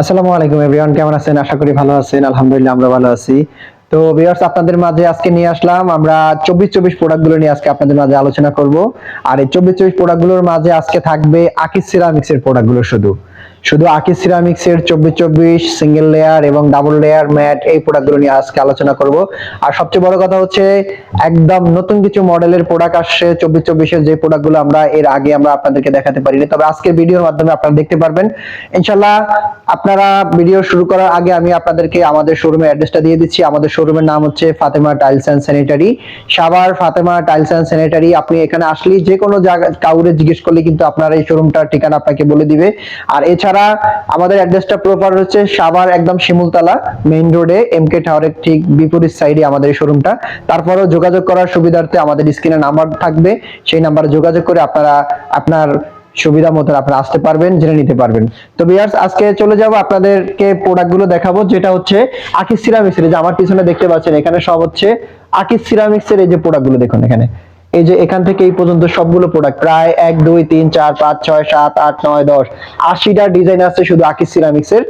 আসসালামু আলাইকুম এভরিওয়ান, কেমন আছেন? আশা করি ভালো আছেন, আলহামদুলিল্লাহ আমরা ভালো আছি। তো ভিউয়ার্স আপনাদের মাঝে আজকে নিয়ে আসলাম, আমরা চব্বিশ চব্বিশ প্রোডাক্টগুলো নিয়ে আজকে আপনাদের মাঝে আলোচনা করব। আর এই চব্বিশ চব্বিশ প্রোডাক্টগুলোর মাঝে আজকে থাকবে আকিস সিরামিক্সের প্রোডাক্টগুলো শুধু। শুধু আকিস সিরামিক্সের চব্বিশ চব্বিশ সিঙ্গেল লেয়ার এবং ডাবল লেয়ার ম্যাট এই প্রোডাক্টগুলো নিয়ে আজকে আলোচনা করব। আর সবচেয়ে বড় কথা হচ্ছে, একদম নতুন কিছু মডেলের প্রোডাক্ট আসছে চব্বিশ চব্বিশের যে প্রোডাক্টগুলো আমরা এর আগে আমরা আপনাদেরকে দেখাতে পারিনি। তবে আজকের ভিডিওর মাধ্যমে আপনারা দেখতে পারবেন। ইনশাল্লাহ আপনারা ভিডিও শুরু করার আগে আমি আপনাদেরকে আমাদের শোরুমের অ্যাড্রেসটা দিয়ে দিচ্ছি। আমাদের শোরুমের নাম হচ্ছে Fatema tiles and sanitary Savar Fatema tiles and sanitary আপনি এখানে আসলেই যে কোনো জায়গা কাউরে জিজ্ঞেস করলে কিন্তু আপনার এই শোরুমটার ঠিকানা আপনাকে বলে দিবে। আর এছাড়া আমাদের অ্যাড্রেসটা প্রপার হচ্ছে সাভার একদম শিমুলতলা মেইন রোডে এম কে টাওয়ারের ঠিক বিপরীত সাইডে আমাদের এই শোরুমটা তারপরেও যোগাযোগ করার সুবিধার্থে আমাদের স্ক্রিনে নাম্বার থাকবে। সেই নাম্বারে যোগাযোগ করে আপনারা আপনার সুবিধা মতন আপনারা আসতে পারবেন, জেনে নিতে পারবেন। তো বিয়ার্স আজকে চলে যাব আপনাদেরকে প্রোডাক্টগুলো দেখাবো, যেটা হচ্ছে আকিস সিরামিক্স এর যে আমার পিছনে দেখতে পাচ্ছেন, এখানে সব হচ্ছে আকিস সিরামিক্স এর এই যে প্রোডাক্টগুলো দেখুন এখানে। এই যে এখান থেকে এই পর্যন্ত সবগুলো প্রোডাক্ট প্রায় এক, দুই, তিন, চার, পাঁচ, ছয়, সাত, আট, নয়, দশ, আশিটা ডিজাইন আছে শুধু আকিস সিরামিক্স এর।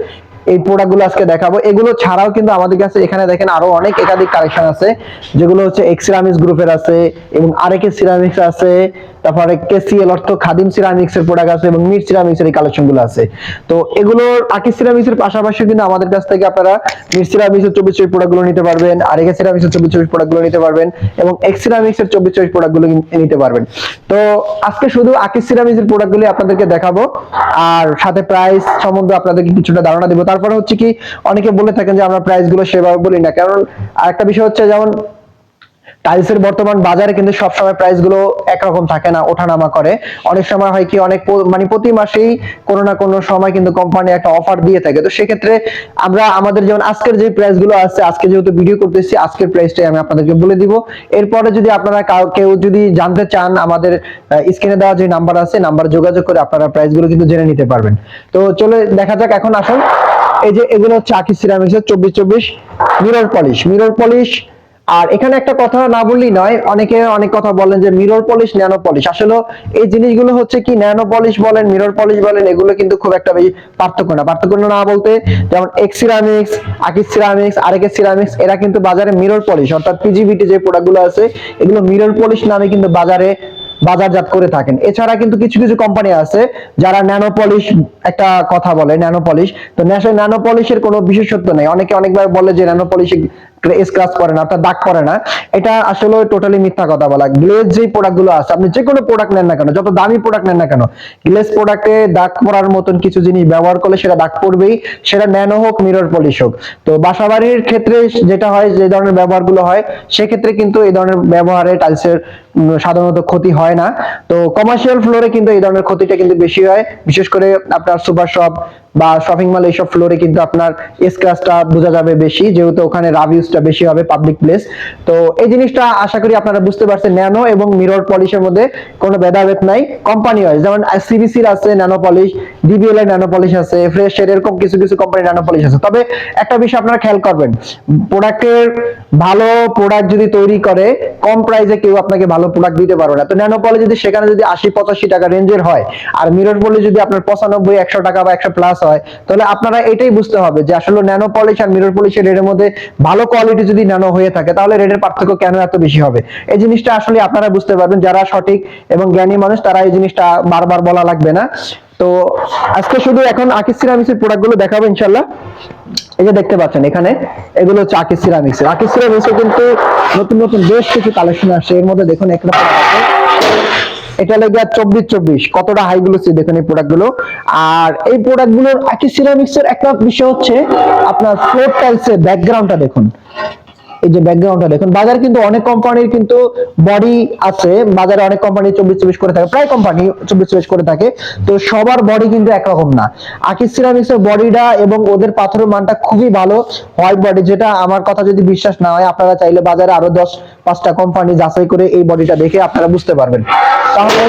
এই প্রোডাক্টগুলো আজকে দেখাবো। এগুলো ছাড়াও কিন্তু আমাদের কাছে এখানে দেখেন আরও অনেক একাধিক কালেকশন আছে। যেগুলো হচ্ছে এক্সিরামিক্স গ্রুপের আছে, এবং আরেকে সিরামিক্স আছে, তারপরে কেসিএল অর্থ খাদিম সিরামিক্স এর প্রোডাক্ট আছে, এবং মির সিরামিক্স এর কালেকশনগুলো আছে। তো এগুলোর আকি সিরামিক্স এর পাশাপাশি কিন্তু আমাদের কাছ থেকে আপনারা মির সিরামিক্স এর চব্বিশ চব্বিশ প্রোডাক্টগুলো নিতে পারবেন, আরেকে সিরামিক্স এর চব্বিশ চব্বিশ প্রোডাক্টগুলো নিতে পারবেন, এবং এক্স সিরামিক্স এর চব্বিশ চব্বিশ প্রোডাক্টগুলো নিতে পারবেন। তো আজকে শুধু আকিস সিরামিক্স এর প্রোডাক্ট গুলি আপনাদেরকে দেখাবো, আর সাথে প্রাইস সম্বন্ধে আপনাদেরকে কিছুটা ধারণা দেবো। তারপরে হচ্ছে কি অনেকে বলে থাকেন যে আমরা প্রাইসগুলো সেভাবে বলি না। কারণ আরেকটা বিষয় হচ্ছে যেমন টাইলসের বর্তমান বাজারে কিন্তু সবসময় প্রাইসগুলো একরকম থাকে না, ওঠানামা করে। অনেক সময় হয় কি অনেক মানে প্রতি মাসেই কোনো না কোনো সময় কিন্তু কোম্পানি একটা অফার দিয়ে থাকে। তো সেক্ষেত্রে আমরা আমাদের যেমন আজকের যে প্রাইসগুলো আছে, আজকে যেহেতু ভিডিও করতেছি, আজকের প্রাইসটাই আমি আপনাদেরকে বলে দিব। এরপরে যদি আপনারা কেউ যদি জানতে চান আমাদের স্ক্রিনে দেওয়া যে নাম্বার আছে নাম্বার যোগাযোগ করে আপনারা প্রাইসগুলো কিন্তু জেনে নিতে পারবেন। তো চলে দেখা যাক, এখন আসুন। এই যে এগুলো হচ্ছে আকি সিরামিক্সের চব্বিশ চব্বিশ। Mirror polish mirror polish. আর এখানে একটা কথা না বললেই নয়, অনেকে অনেক কথা বলেন যে মিরর পলিশ, ন্যানো পলিশ। আসলে এই জিনিসগুলো হচ্ছে কি, ন্যানো পলিশ বলেন, মিরর পলিশ বলেন, এগুলো কিন্তু খুব একটা বেশি পার্থক্য না। পার্থক্য না বলতে যেমন X ceramics Akij ceramics, RAK ceramics, এরা কিন্তু বাজারে মিরর পলিশ, অর্থাৎ পিজিবিটি যে প্রোডাক্টগুলো আছে, এগুলো মিরর পলিশ নামে কিন্তু বাজারে বাজারজাত করে থাকেন। এছাড়া কিন্তু কিছু কিছু কোম্পানি আছে যারা ন্যানো পলিশ একটা কথা বলে ন্যানো পলিশ তো ন্যানো পলিশের কোনো বিশেষত্ব নেই। অনেকে অনেকবার বলে যে ন্যানো পলিশ স্ক্রাচ করে না, অর্থাৎ দাগ করে না। এটা আসলে টোটালি মিথ্যা কথা বলা। গ্লেজ যে প্রোডাক্টগুলো আছে, আপনি যে কোনো প্রোডাক্ট নেন না কেন, যত দামি প্রোডাক্ট নেন না কেন গ্লেজ প্রোডাক্টে দাগ পড়ার মতন কিছু জিনিস ব্যবহার করলে সেটা দাগ পড়বেই। সেটা ন্যানো হোক মিরর পলিশ হোক। তো বাসাবাড়ির ক্ষেত্রে যেটা হয়, যে ধরনের ব্যবহারগুলো হয়, সেক্ষেত্রে কিন্তু এই ধরনের ব্যবহারে টাইলসের সাধারণত ক্ষতি হয় না। তো কমার্শিয়াল ফ্লোরে কিন্তু এই ধরনের ক্ষতিটা কিন্তু বেশি হয়। বিশেষ করে আপনার সুপার শপ বা শপিং মল এইসব ফ্লোরে কিন্তু আপনার স্ক্র্যাচটা বোঝা যাবে বেশি, যেহেতু ওখানে রাব ইউজটা বেশি হবে পাবলিক প্লেস তো এই জিনিসটা আশা করি আপনারা বুঝতে পারছেন ন্যানো এবং মিরর পলিশের মধ্যে কোনো ভেদাভেদ নাই। কোম্পানি ওয়াইজ যেমন সিবিসির আছে ন্যানো পলিশ ডিবিএল এর ন্যানো পলিশ আছে ফ্রেশ এর এরকম কিছু কিছু কোম্পানি ন্যানো পলিশ আছে। তবে একটা বিষয় আপনারা খেয়াল করবেন প্রোডাক্টের ভালো প্রোডাক্ট যদি তৈরি করে, কম প্রাইসে কেউ আপনাকে ভালো প্রোডাক্ট দিতে পারবে না। তো ন্যানো পলিশ যদি সেখানে যদি আশি পঁচাশি টাকা রেঞ্জের হয়, আর মিরর পলিশ যদি আপনার পঁচানব্বই, একশো টাকা বা একশো প্লাস হয়, তাহলে আপনারা এটাই বুঝতে হবে যে আসলে ন্যানো পলিশ আর মিরর পলিশের রেটের মধ্যে ভালো কোয়ালিটি যদি ন্যানো হয়ে থাকে, তাহলে রেটের পার্থক্য কেন এত বেশি হবে? এই জিনিসটা আসলে আপনারা বুঝতে পারবেন, যারা সঠিক এবং জ্ঞানী মানুষ, তারা এই জিনিসটা বারবার বলা লাগবে না। তো আজকে শুধু এখন আকিস সিরামিক্সের প্রোডাক্টগুলো দেখাবো ইনশাল্লাহ এই যে দেখতে পাচ্ছেন এখানে, এগুলো হচ্ছে আকিস সিরামিক্স আকিস সিরামিক্সে কিন্তু নতুন নতুন বেশ কিছু কালেকশন আসছে। এর মধ্যে দেখুন একটা এটা লেগে চব্বিশ চব্বিশ, কতটা হাই গ্লোসি দেখুন এই প্রোডাক্টগুলো। আর এই প্রোডাক্টগুলোর একটা সিরামিক্স এর একটা বিষয় হচ্ছে আপনার ফ্লোর টাইলস এর ব্যাকগ্রাউন্ডটা দেখুন। এই যে ব্যাকগ্রাউন্ডটা দেখুন, বাজারে কিন্তু অনেক কোম্পানির কিন্তু বডি আছে, বাজারে অনেক কোম্পানি চব্বিশ চব্বিশ করে থাকে, প্রায় কোম্পানি চব্বিশ চব্বিশ করে থাকে, তো সবার বডি কিন্তু একরকম না। আকিস সিরামিক্স এর বডিটা এবং ওদের পাথরের মানটা খুবই ভালো হোয়াইট বডি যেটা আমার কথা যদি বিশ্বাস না হয়, আপনারা চাইলে বাজারে আরও দশ পাঁচটা কোম্পানি যাচাই করে এই বডিটা দেখে আপনারা বুঝতে পারবেন। তাহলে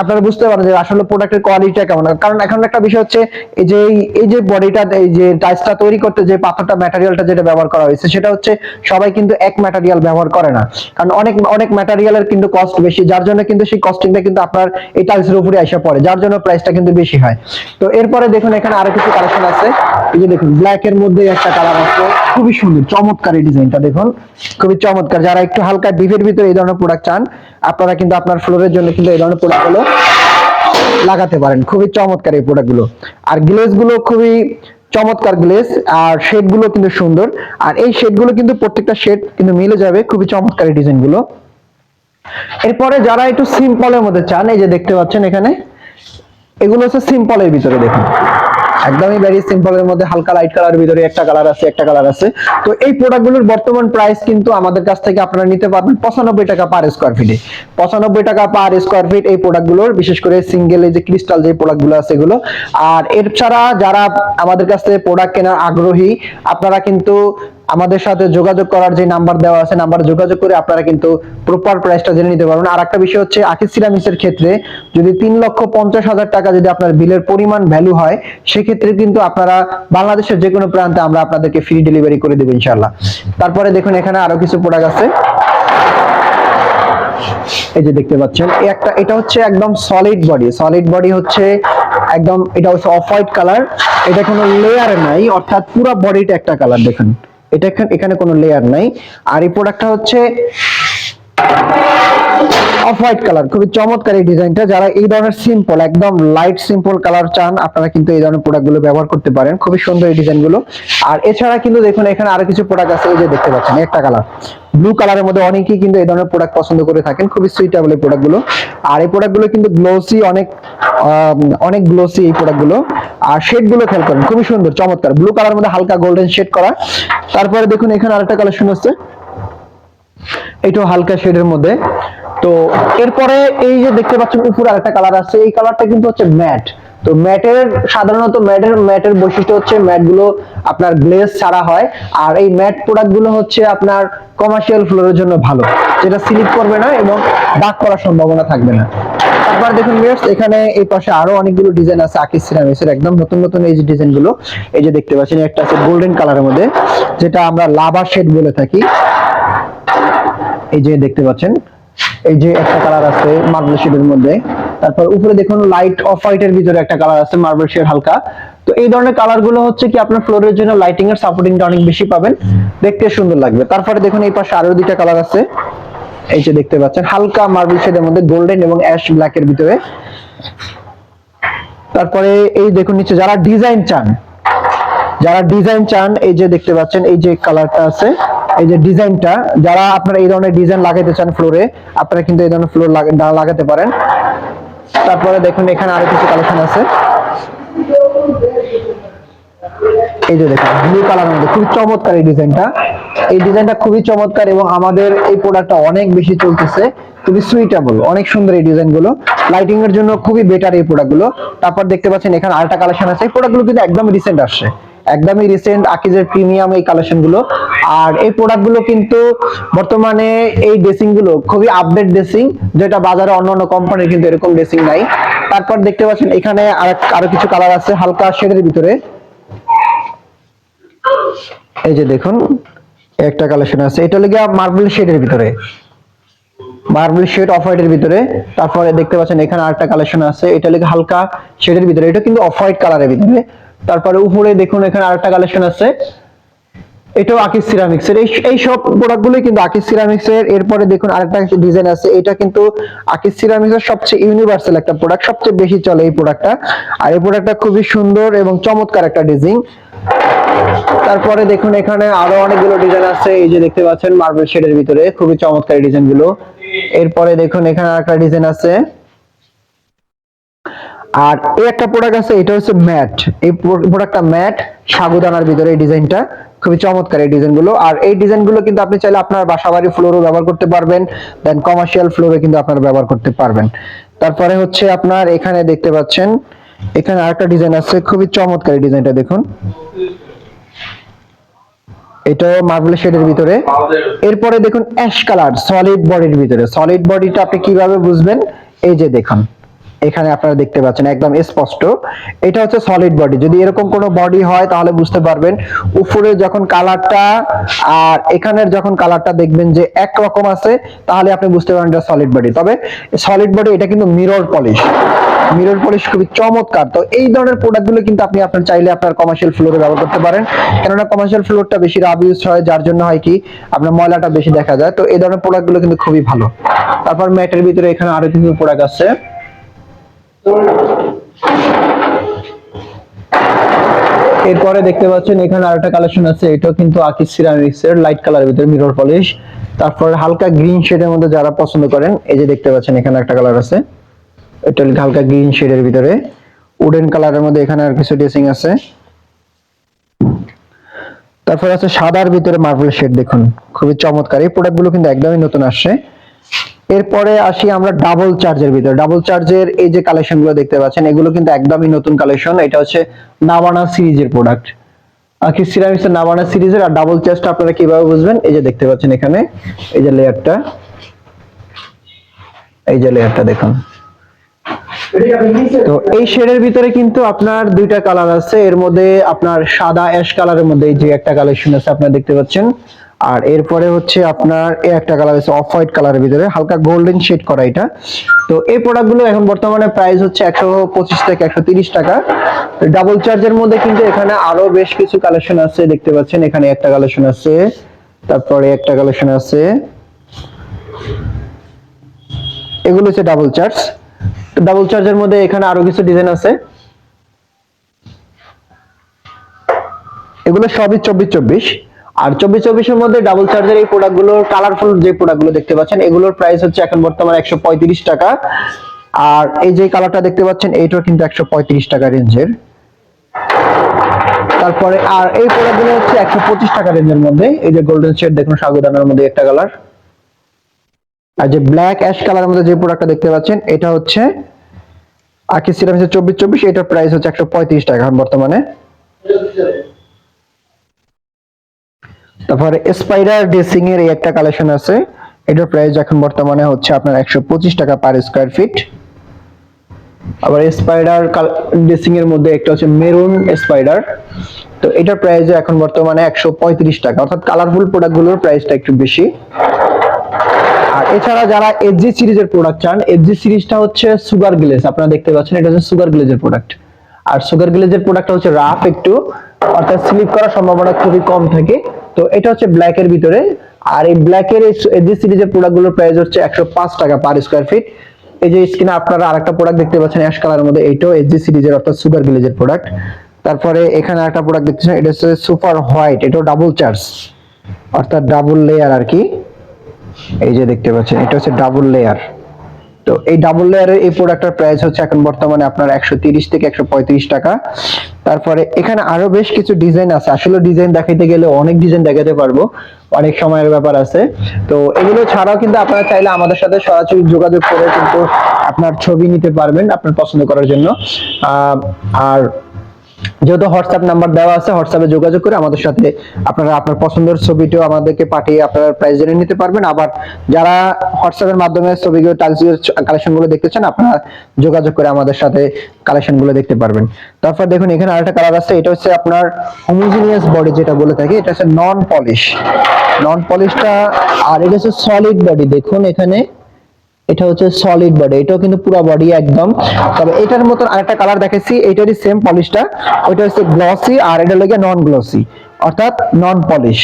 আপনারা বুঝতে পারেন যে আসলে প্রোডাক্টের কোয়ালিটিটা কেমন। কারণ এখন একটা বিষয় হচ্ছে, এই যে, এই- যে বডিটা, এই যে টাইলসটা তৈরি করতে যে পাথরটা ম্যাটেরিয়ালটা যেটা ব্যবহার করা হয়েছে, সেটা হচ্ছে সবাই কিন্তু এক ম্যাটেরিয়াল ব্যবহার করে না। কারণ অনেক অনেক ম্যাটেরিয়ালের কিন্তু কস্ট বেশি, যার জন্য কিন্তু সেই কস্টিংটা কিন্তু আপনার এই টাইলসের উপরে এসে পড়ে, যার জন্য প্রাইসটা কিন্তু বেশি হয়। তো এরপরে দেখুন, এখানে আরও কিছু কালেকশন আছে। এই যে দেখুন ব্ল্যাক এর মধ্যে একটা কালার আছে। খুবই সুন্দর, চমৎকার এই ডিজাইনটা দেখুন। খুবই চমৎকার। যারা একটু হালকা ডিপের ভিতরে এই ধরনের প্রোডাক্ট চান, আপনারা কিন্তু আপনার ফ্লোরের জন্য কিন্তু এই ধরনের প্রোডাক্টগুলো লাগাতে পারেন। খুবই চমৎকার এই প্রোডাক্টগুলো। আর গ্লেসগুলো খুবই চমৎকার গ্লেস আর শেডগুলো কিন্তু সুন্দর। আর এই শেডগুলো কিন্তু প্রত্যেকটা শেড কিন্তু মিলে যাবে খুবই চমৎকার এই ডিজাইনগুলো। এরপরে যারা একটু সিম্পলের মধ্যে চান, এই যে দেখতে পাচ্ছেন এখানে, এগুলো হচ্ছে সিম্পলের ভিতরে দেখুন। একদমই ভেরি সিম্পল এর মধ্যে হালকা লাইট কালার ভিতরে একটা কালার আছে, একটা কালার আছে। তো এই প্রোডাক্টগুলোর বর্তমান প্রাইস কিন্তু আমাদের কাছ থেকে আপনারা নিতে পারবেন পঁচানব্বই টাকা পার স্কোয়ার ফিটে পঁচানব্বই টাকা পার স্কোয়ার ফিট এই প্রোডাক্টগুলোর বিশেষ করে সিঙ্গেল যে ক্রিস্টাল যে প্রোডাক্টগুলো আছে এগুলো। আর এর ছাড়া যারা আমাদের কাছ থেকে প্রোডাক্ট কেনার আগ্রহী, আপনারা কিন্তু আমাদের সাথে যোগাযোগ করার যে নাম্বার দেওয়া আছে, নাম্বার যোগাযোগ করে আপনারা কিন্তু প্রপার প্রাইসটা জেনে নিতে পারবেন। আর একটা বিষয় হচ্ছে আকিস সিরামিক্সের ক্ষেত্রে যদি তিন লক্ষ পঞ্চাশ হাজার টাকা যদি আপনার বিলের পরিমাণ ভ্যালু হয়, সেক্ষেত্রে কিন্তু আপনারা বাংলাদেশের যে কোনো প্রান্তে আমরা আপনাদেরকে ফ্রি ডেলিভারি করে দেবো ইনশাল্লাহ তারপরে দেখুন এখানে আরও কিছু প্রোডাক্ট আছে। এই যে দেখতে পাচ্ছেন একটা, এটা হচ্ছে একদম সলিড বডি সলিড বডি হচ্ছে একদম, এটা হচ্ছে অফ হোয়াইট কালার এটা কোনো লেয়ার নাই, অর্থাৎ পুরো বডিটা একটা কালার দেখুন। এটা এখানে- কোনো লেয়ার নাই। আর এই প্রোডাক্টটা হচ্ছে অফ হোয়াইট কালার খুবই চমৎকার এই ডিজাইনটা যারা এই ধরনের সিম্পল একদম লাইট সিম্পল কালার চান, আপনারা কিন্তু এই ধরনের প্রোডাক্টগুলো ব্যবহার করতে পারেন। খুবই সুন্দর এই ডিজাইনগুলো। আর এছাড়া কিন্তু দেখুন, এখানে আরও কিছু প্রোডাক্ট আছে, এই যে দেখতে পাচ্ছেন, একটা কালার ব্লু কালারের মধ্যে অনেকেই কিন্তু এই ধরনের প্রোডাক্ট পছন্দ করে থাকেন, খুবই সুইটেবল এই প্রোডাক্টগুলো। আর এই প্রোডাক্টগুলো কিন্তু গ্লোসি অনেক অনেক গ্লোসি এই প্রোডাক্টগুলো। আর শেডগুলো খেয়াল করেন, খুবই সুন্দর, চমৎকার। ব্লু কালার মধ্যে হালকা গোল্ডেন শেড করা। তারপরে দেখুন, এখানে আরেকটা কালেকশন আছে এটাও হালকা শেডের মধ্যে। তো এরপরে এই যে দেখতে পাচ্ছেন, উপরে আরেকটা কালার আছে। এই কালারটা কিন্তু হচ্ছে ম্যাট তো ম্যাটের সাধারণত ম্যাটের ম্যাটের বৈশিষ্ট্য হচ্ছে ম্যাটগুলো আপনার গ্লেজ ছাড়া হয়। আর এই ম্যাট প্রোডাক্টগুলো হচ্ছে আপনার কমার্শিয়াল ফ্লোরের জন্য ভালো। যেটা স্লিপ করবে না এবং দাগ করার সম্ভাবনা থাকবে না। তারপর দেখুন ভিউয়ার্স এখানে এই পাশে আরও অনেকগুলো ডিজাইন আছে আকিস সিরামিক্সের একদম নতুন নতুন এই যে ডিজাইনগুলো, এই যে দেখতে পাচ্ছেন, একটা আছে গোল্ডেন কালারের মধ্যে, যেটা আমরা লাভা শেড বলে থাকি। এই যে দেখতে পাচ্ছেন, এই যে একটা কালার আছে মার্বেল শেডের মধ্যে। তারপর উপরে দেখুন লাইট অফ হোয়াইট এর ভিতরে একটা কালার আছে মার্বেল শেড হালকা। তো এই ধরনের কালারগুলো হচ্ছে কি, আপনার ফ্লোরের জন্য লাইটিং এর সাপোর্টিংটা অনেক বেশি পাবেন। দেখতে সুন্দর লাগবে। তারপরে দেখুন, এই পাশে আরও দুইটা কালার আছে। এই যে দেখতে পাচ্ছেন, হালকা মার্বেল শেডের মধ্যে গোল্ডেন এবং অ্যাশ ব্ল্যাক এর ভিতরে। তারপরে এই দেখুন নিচে, যারা ডিজাইন চান, যারা ডিজাইন চান, এই যে দেখতে পাচ্ছেন, এই যে কালারটা আছে, এই যে ডিজাইনটা যারা আপনারা এই ধরনের ডিজাইন লাগাইতে চান ফ্লোরে আপনারা কিন্তু এই ধরনের ফ্লোর লাগাতে পারেন। তারপরে দেখুন, এখানে আরও কিছু কালেকশন আছে। এই যে দেখুন ব্লু কালারের মধ্যে, খুবই চমৎকার এই ডিজাইনটা এই ডিজাইনটা খুবই চমৎকার এবং আমাদের এই প্রোডাক্টটা অনেক বেশি চলতেছে। খুবই সুইটেবল অনেক সুন্দর এই ডিজাইনগুলো লাইটিং এর জন্য খুবই বেটার এই প্রোডাক্টগুলো তারপর দেখতে পাচ্ছেন এখানে আরেকটা কালেকশন আছে। এই প্রোডাক্টগুলো কিন্তু একদম রিসেন্ট আসছে। একদমই রিসেন্ট আকিজের প্রিমিয়াম এই কালেকশনগুলো আর এই প্রোডাক্টগুলো কিন্তু বর্তমানে এই ড্রেসিংগুলো খুবই আপডেট ড্রেসিং যেটা বাজারে অন্য অন্য কোম্পানির কিন্তু এরকম ড্রেসিং নাই। তারপর দেখতে পাচ্ছেন এখানে আরও কিছু কালার আছে হালকা শেডের ভিতরে। এই যে দেখুন। একটা কালেকশন আছে। এটা লেগে মার্বেল শেডের ভিতরে। মার্বেল শেড অফ হোয়াইটের ভিতরে। তারপরে দেখতে পাচ্ছেন এখানে আরেকটা কালেকশন আছে। এটা লেগে হালকা শেডের ভিতরে। এটা কিন্তু অফ হোয়াইট কালারের ভিতরে। তারপরে উপরে দেখুন এখানে আরেকটা কালেকশন আছে। এটাও আকিস সিরামিক্স এর। এই- সব প্রোডাক্ট গুলোই কিন্তু আকিস সিরামিক্স এর। এরপরে দেখুন আরেকটা ডিজাইন আছে। এটা কিন্তু আকিস সিরামিক্স এর সবচেয়ে ইউনিভার্সাল একটা প্রোডাক্ট সবচেয়ে বেশি চলে এই প্রোডাক্টটা আর এই প্রোডাক্টটা খুবই সুন্দর এবং চমৎকার একটা ডিজাইন তারপরে দেখুন এখানে আরও অনেকগুলো ডিজাইন আছে। এই যে দেখতে পাচ্ছেন মার্বেল শেডের ভিতরে, খুবই চমৎকার ডিজাইনগুলো। এরপরে দেখুন এখানে একটা ডিজাইন আছে। আর এই একটা প্রোডাক্ট আছে, এটা হচ্ছে ম্যাট এই প্রোডাক্টটা ম্যাট সাগুদানার ভিতরে এই ডিজাইনটা খুবই চমৎকার এই ডিজাইনগুলো। আর এই ডিজাইনগুলো কিন্তু আপনি চাইলে আপনার বাসাবাড়ি ফ্লোরও ব্যবহার করতে পারবেন। দেন কমার্শিয়াল ফ্লোরে কিন্তু আপনারা ব্যবহার করতে পারবেন। তারপরে হচ্ছে আপনার এখানে দেখতে পাচ্ছেন, এখানে আরেকটা ডিজাইন আছে, খুবই চমৎকার এই ডিজাইনটা দেখুন। এটাও মার্বেল শেডের ভিতরে। এরপরে দেখুন অ্যাশ কালার সলিড বডির ভিতরে। সলিড বডিটা আপনি কীভাবে বুঝবেন? এই যে দেখুন এখানে আপনারা দেখতে পাচ্ছেন একদম স্পষ্ট। এটা হচ্ছে সলিড বডি যদি এরকম কোনো বডি হয় তাহলে বুঝতে পারবেন উপরে যখন কালারটা আর এখানের যখন কালারটা দেখবেন যে এক রকম আছে তাহলে আপনি বুঝতে পারবেন এটা সলিড বডি তবে সলিড বডি এটা কিন্তু মিরর পলিশ মিরর পলিশ খুবই চমৎকার। তো এই ধরনের প্রোডাক্টগুলো কিন্তু আপনি আপনার চাইলে আপনার কমার্শিয়াল ফ্লোরে ব্যবহার করতে পারেন। কেননা কমার্শিয়াল ফ্লোরটা বেশি রাব ইউজ হয়, যার জন্য হয় কি, আপনার ময়লাটা বেশি দেখা যায়। তো এই ধরনের প্রোডাক্টগুলো কিন্তু খুবই ভালো। তারপর ম্যাটের ভিতরে এখানে আরও কিছু প্রোডাক্ট আছে। এরপরে দেখতে পাচ্ছেন, এখানে আরেকটা কালেকশন আছে। এটাও কিন্তু আকিস সিরামিক্স এর লাইট কালারের ভিতরে মিরর পলিশ তারপর হালকা গ্রিন শেডের মধ্যে যারা পছন্দ করেন, এই যে দেখতে পাচ্ছেন, এখানে একটা কালার আছে। এটা হালকা গ্রিন শেডের ভিতরে। উডেন কালারের মধ্যে এখানে আর কিছু ড্রেসিং আছে। তারপর আছে সাদার ভিতরে মার্বেল শেড দেখুন, খুবই চমৎকার। এই প্রোডাক্টগুলো কিন্তু একদমই নতুন আসছে। এরপরে আসি আমরা ডাবল চার্জের ভিতরে। ডাবল চার্জের এই যে কালেকশনগুলো দেখতে পাচ্ছেন, এগুলো কিন্তু একদমই নতুন কালেকশন এটা হচ্ছে নাবানা সিরিজের প্রোডাক্ট আকি সিরামিক্স এর নাবানা সিরিজের আর ডাবল চার্জটা আপনারা কীভাবে বুঝবেন? এই যে দেখতে পাচ্ছেন এখানে, এই যে লেয়ারটা এই যে লেয়ারটা দেখুন। তো এই শেডের ভিতরে কিন্তু আপনার দুইটা কালার আছে। এর মধ্যে আপনার সাদা অ্যাশ কালারের মধ্যে এই যে একটা কালেকশন আছে আপনারা দেখতে পাচ্ছেন। আর এরপরে হচ্ছে আপনার এই একটা কালার আছে অফ হোয়াইট কালারের ভিতরে। হালকা গোল্ডেন শেড করা এটা। তো এই প্রোডাক্টগুলো এখন বর্তমানে প্রাইস হচ্ছে একশো পঁচিশ থেকে একশো তিরিশ টাকা। ডাবল চার্জের মধ্যে কিন্তু এখানে আরও বেশ কিছু কালেকশন আছে দেখতে পাচ্ছেন। এখানে একটা কালেকশন আছে তারপরে একটা কালেকশন আছে। এগুলো হচ্ছে ডাবল চার্জ। ডাবল চার্জের মধ্যে এখানে আরও কিছু ডিজাইন আছে। এগুলো সবই চব্বিশ চব্বিশ। আর চব্বিশ চব্বিশের মধ্যে ডাবল চার্জের এই প্রোডাক্ট প্রোডাক্টগুলোর কালারফুল যে প্রোডাক্টগুলো দেখতে পাচ্ছেন, এগুলোর প্রাইস হচ্ছে এখন বর্তমানে একশো পঁয়ত্রিশ টাকা। আর এই যে কালারটা দেখতে পাচ্ছেন, এইটাও কিন্তু একশো পঁয়ত্রিশ টাকা রেঞ্জের। তারপরে, আর এই প্রোডাক্টগুলো হচ্ছে একশো পঁচিশ টাকা রেঞ্জের মধ্যে। এই যে গোল্ডেন শেড দেখুন সাগুদানার মধ্যে একটা কালার আর যে ব্ল্যাক অ্যাশ কালার মধ্যে যে প্রোডাক্টটা দেখতে পাচ্ছেন, এটা হচ্ছে আকি সিরামিক্সের চব্বিশ চব্বিশ, এটার প্রাইস হচ্ছে একশো পঁয়ত্রিশ টাকা এখন বর্তমানে। তারপরে স্পাইডার ড্রেসিং এর এই একটা কালেকশন আছে, এটার প্রাইস এখন বর্তমানে হচ্ছে আপনার একশো পঁচিশ টাকা পার স্কোয়ার ফিট আবার স্পাইডার ড্রেসিং এর মধ্যে একটা হচ্ছে মেরুন স্পাইডার তো এটার প্রাইস এখন বর্তমানে একশো পঁয়ত্রিশ টাকা। অর্থাৎ কালারফুল প্রোডাক্টগুলোর প্রাইসটা একটু বেশি। এছাড়া যারা এফজি সিরিজের প্রোডাক্ট চান এফজি সিরিজটা হচ্ছে সুগার গ্লেজ আপনারা দেখতে পাচ্ছেন, এটা হচ্ছে সুগার গ্লেজের প্রোডাক্ট আর সুগার গ্লেজের প্রোডাক্টটা হচ্ছে রাফ একটু, অর্থাৎ স্লিপ করার সম্ভাবনা খুবই কম থাকে। তো এটা হচ্ছে ব্ল্যাক এর ভিতরে। আর এই ব্ল্যাক এর এফজি সিরিজের প্রোডাক্টগুলোর প্রাইস হচ্ছে একশো পাঁচ টাকা পার স্কোয়ার ফিট এই যে স্ক্রিনে আপনারা আরেকটা প্রোডাক্ট দেখতে পাচ্ছেন অ্যাশ কালারের মধ্যে এইটাও এফজি সিরিজের, অর্থাৎ সুগার গ্লেজের প্রোডাক্ট তারপরে এখানে একটা প্রোডাক্ট দেখতেছেন, এটা হচ্ছে সুপার হোয়াইট এটাও ডাবল চার্জ অর্থাৎ ডাবল লেয়ার আর কি। এই যে দেখতে পাচ্ছেন, এটা হচ্ছে ডাবল লেয়ার তো এই ডাবল লেয়ারের এই প্রোডাক্টের প্রাইস হচ্ছে এখন বর্তমানে আপনার একশো তিরিশ থেকে একশো পঁয়ত্রিশ টাকা। তারপরে এখানে আরও বেশ কিছু ডিজাইন আছে। আসলে ডিজাইন দেখাইতে গেলে অনেক ডিজাইন দেখাতে পারব, অনেক সময়ের ব্যাপার আছে। তো এগুলো ছাড়াও কিন্তু আপনারা চাইলে আমাদের সাথে সরাসরি যোগাযোগ করে কিন্তু আপনার ছবি নিতে পারবেন আপনার পছন্দ করার জন্য। আর যেহেতু হোয়াটসঅ্যাপ নাম্বার দেওয়া আছে, হোয়াটসঅ্যাপে যোগাযোগ করে আমাদের সাথে আপনারা আপনার পছন্দের ছবিটিও আমাদেরকে পাঠিয়ে আপনারা প্রাইস জেনে নিতে পারবেন। আবার যারা হোয়াটসঅ্যাপের মাধ্যমে ছবিগুলো টাইলসের কালেকশনগুলো দেখতে চান, আপনারা যোগাযোগ করে আমাদের সাথে কালেকশনগুলো দেখতে পারবেন। তারপর দেখুন, এখানে আরেকটা কালার আছে, এটা হচ্ছে আপনার হোমোজিনিয়াস বডি যেটা বলে থাকি, এটা হচ্ছে নন পলিশ নন পলিশটা আর এটা হচ্ছে সলিড বডি দেখুন এখানে। এটা হচ্ছে সলিড বডি এটাও কিন্তু পুরো বডি একদম। তবে এটার মতন আরেকটা কালার দেখেছি এটারই সেম পলিশটা ওইটা হচ্ছে গ্লসি আর এটা লাগে নন গ্লসি অর্থাৎ নন পলিশ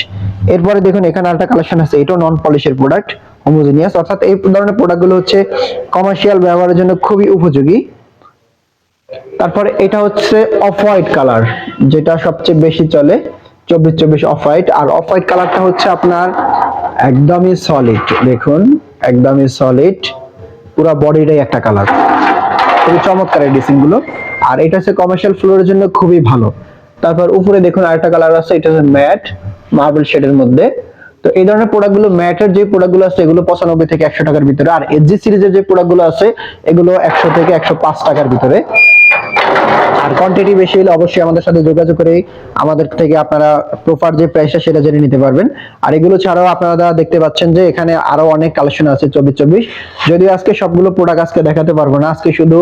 এরপরে দেখুন, এখানে আরেকটা কালেকশন আছে, এটাও নন পলিশের প্রোডাক্ট হোমোজিনিয়াস অর্থাৎ এই ধরনের প্রোডাক্টগুলো হচ্ছে কমার্শিয়াল ব্যবহারের জন্য খুবই উপযোগী। তারপরে এটা হচ্ছে অফ হোয়াইট কালার যেটা সবচেয়ে বেশি চলে, চব্বিশ চব্বিশ অফ হোয়াইট আর অফ হোয়াইট কালারটা হচ্ছে আপনার একদমই সলিড দেখুন। একদমই সলিড পুরো বডিটাই একটা কালার খুবই চমৎকার এই ডিজাইনগুলো। আর এটা হচ্ছে কমার্শিয়াল ফ্লোরের জন্য খুবই ভালো। তারপর উপরে দেখুন আরেকটা কালার আছে, এটা হচ্ছে ম্যাট মার্বেল শেডের মধ্যে। তো এই ধরনের প্রোডাক্ট প্রোডাক্টগুলো ম্যাটের যে প্রোডাক্টগুলো আছে, এগুলো পঁচানব্বই থেকে একশো টাকার ভিতরে। আর এজি সিরিজের যে প্রোডাক্টগুলো আছে, এগুলো একশো থেকে একশো পাঁচ টাকার ভিতরে। আর কোয়ান্টিটি বেশি হলে অবশ্যই আমাদের সাথে যোগাযোগ করে আমাদের থেকে আপনারা প্রপার যে প্রাইসটা সেটা জেনে নিতে পারবেন। আর এগুলো ছাড়াও আপনারা দেখতে পাচ্ছেন যে এখানে আরও অনেক কালেকশন আছে চব্বিশ চব্বিশ। যদিও আজকে সবগুলো প্রোডাক্ট আজকে দেখাতে পারব না, আজকে শুধু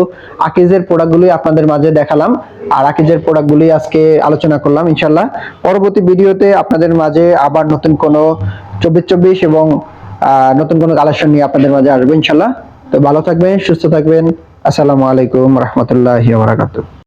আকিজের প্রোডাক্টগুলোই আপনাদের মাঝে দেখালাম। আর আকিজের প্রোডাক্টগুলি আজকে আলোচনা করলাম ইনশাল্লাহ পরবর্তী ভিডিওতে আপনাদের মাঝে আবার নতুন কোনো চব্বিশ চব্বিশ এবং নতুন কোনো কালেকশন নিয়ে আপনাদের মাঝে আসব ইনশাল্লাহ তো ভালো থাকবেন, সুস্থ থাকবেন। আসসালামু আলাইকুম রহমতুল্লাহ বারাকাতুহ।